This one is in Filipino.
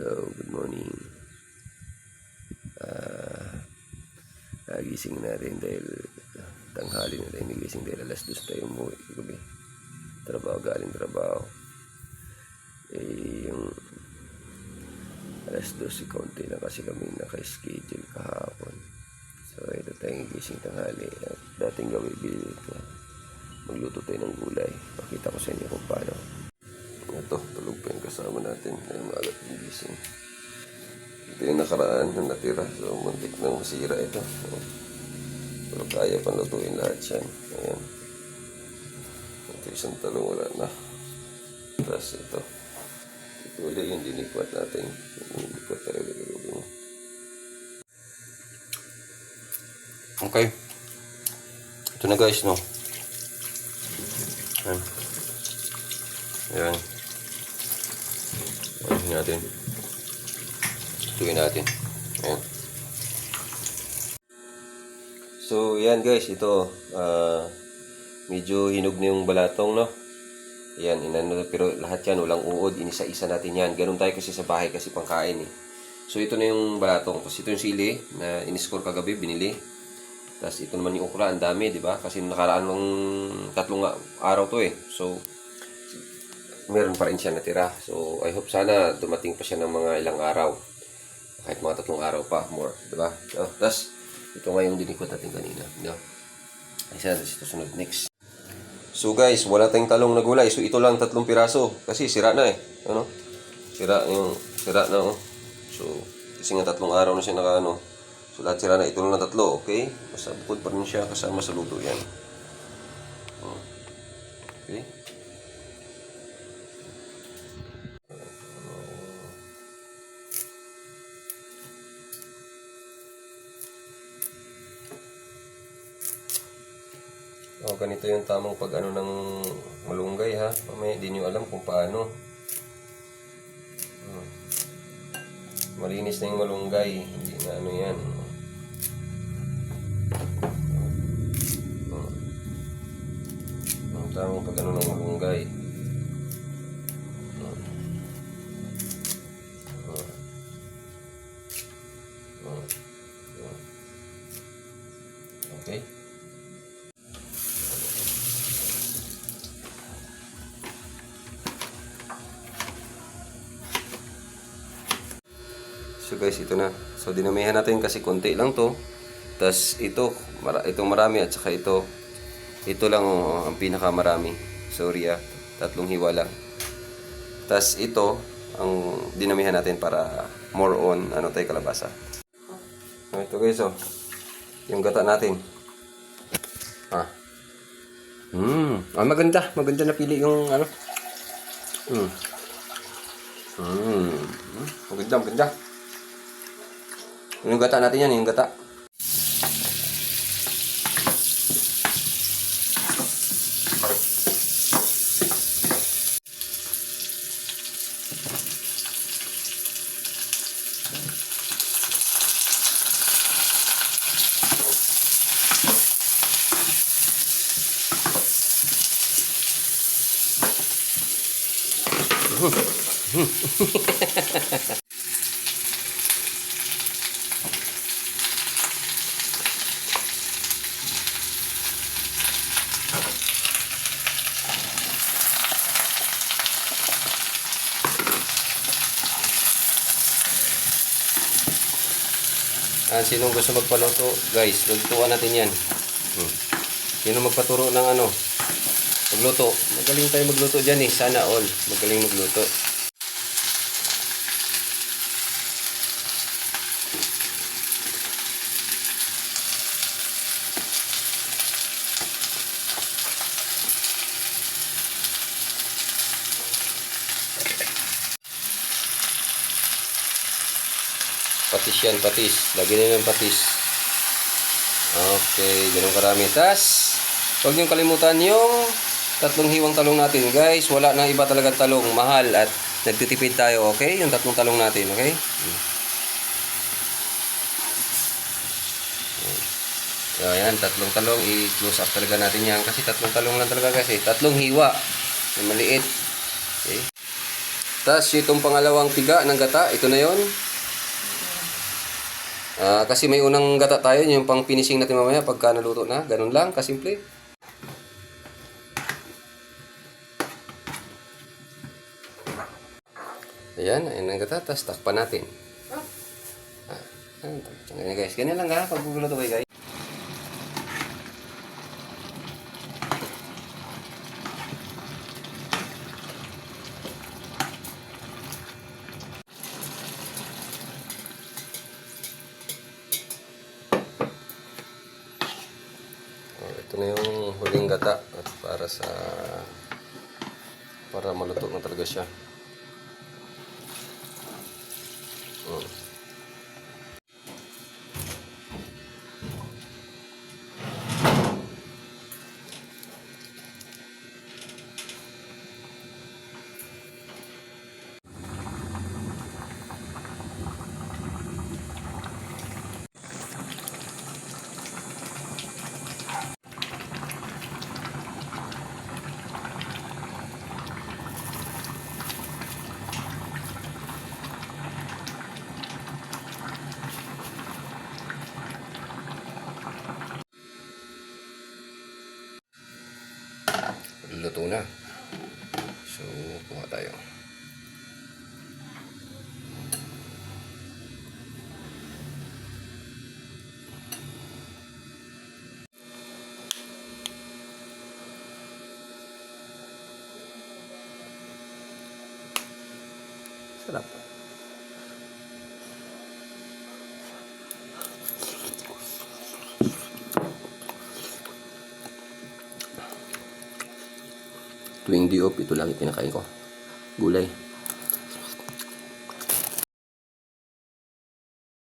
Hello, good morning. Ah, nagising na rin dahil tanghali na rin nagising dahil alas dos tayo umuwi gabi. Trabaho, galing trabaho. Eh, yung alas dos, si konti na kasi kami naka-schedule kahapon. So, ito tayong gising tanghali. At dating gabi, bilil ko. Magluto tayo ng gulay. Pakita ko sa inyo kung paano. Ito, tulog pa yung kasama natin. Ay, maagat yung gising. Ito yung nakaraan na natira. So, muntik nang masira ito. Pero kaya pang lutuin lahat yan. Ayan. Ito isang talong wala na. Tapos ito. Ito ulit yung dinikwat natin. Dinikwat talaga gagawin. Okay. Ito na guys, no? Ayan. Ayan. Ayan natin. Tuloy natin. Ayan. So, yan guys. Ito. ah medyo hinog na yung balatong, no? Yan, inano, pero lahat yan, walang uod. Inisa-isa natin yan. Ganun tayo kasi sa bahay kasi pangkain eh. So, ito na yung balatong. Tapos ito yung sili na in-score kagabi, binili. Tapos ito naman yung okra, ang dami, di ba? Kasi nakaraan ng tatlong araw to eh. So, meron pa rin siya natira. So, I hope sana dumating pa siya ng mga ilang araw. Kahit mga tatlong araw pa, more. Di ba? So, tapos, ito nga yung dinikot natin kanina. No? Sana, ito sunod. Next. So, guys, wala tayong talong na gulay. So, ito lang tatlong piraso. Kasi sira na eh. Ano? Sira yung, sira na oh. So, kasi nga tatlong araw na siya naka ano. So, lahat sira na. Ito lang na tatlo, okay? Basta bukod pa rin siya kasama sa luto yan. Oh. Okay? Ganito yung tamang pag ano ng malunggay ha. Mamaya hindi nyo alam kung paano. Hmm. Malinis na yung malunggay. Hindi na ano yan. Hmm. Ang tamang pag ano ng malunggay. Guys, ito na. So dinamihan natin kasi konti lang to. Tapos ito, mara, itong marami at saka ito. Ito lang oh, ang pinakamarami. Sorry ah, tatlong hiwa lang. Tapos ito, ang dinamihan natin para more on ano tayo kalabasa. Ito guys oh. Yung gata natin. Ah. Hmm, ah, maganda. Maganda na pili yung ano. Hmm. Hmm. Maganda, maganda. Yung gata natin yan, yung gata. Ah, sinong gusto magpaluto, guys, lutuan natin yan. Hmm. Sino magpaturo ng ano? Magluto. Magaling tayo magluto dyan eh. Sana all. Magaling magluto. Patis yan, patis. Lagyan nyo ng patis. Okay, ganun karami. Tas, huwag niyong kalimutan yung tatlong hiwang talong natin. Guys, wala nang iba talagang talong. Mahal at nagtitipid tayo, okay? Yung tatlong talong natin, okay? Hmm. So, ayan, tatlong talong. I-close up talaga natin yan. Kasi tatlong talong lang talaga kasi. Tatlong hiwa. Maliit. Okay? Tapos itong pangalawang piga ng gata, ito na yon. Ah, kasi may unang gata tayo, yung pang finishing natin mamaya pagka naluto na. Ganun lang, kasimple. Ayan, ayan ang gata. Tapos takpan natin. Ah, ganyan guys. Ganyan lang ha, pag gugulo to guys. Oh, ito na yung huling gata at para sa para maluto na talaga siya. Luto na. So, kuha tayo. Sarap. Tuwing di off, ito lagi pinakain ko. Gulay.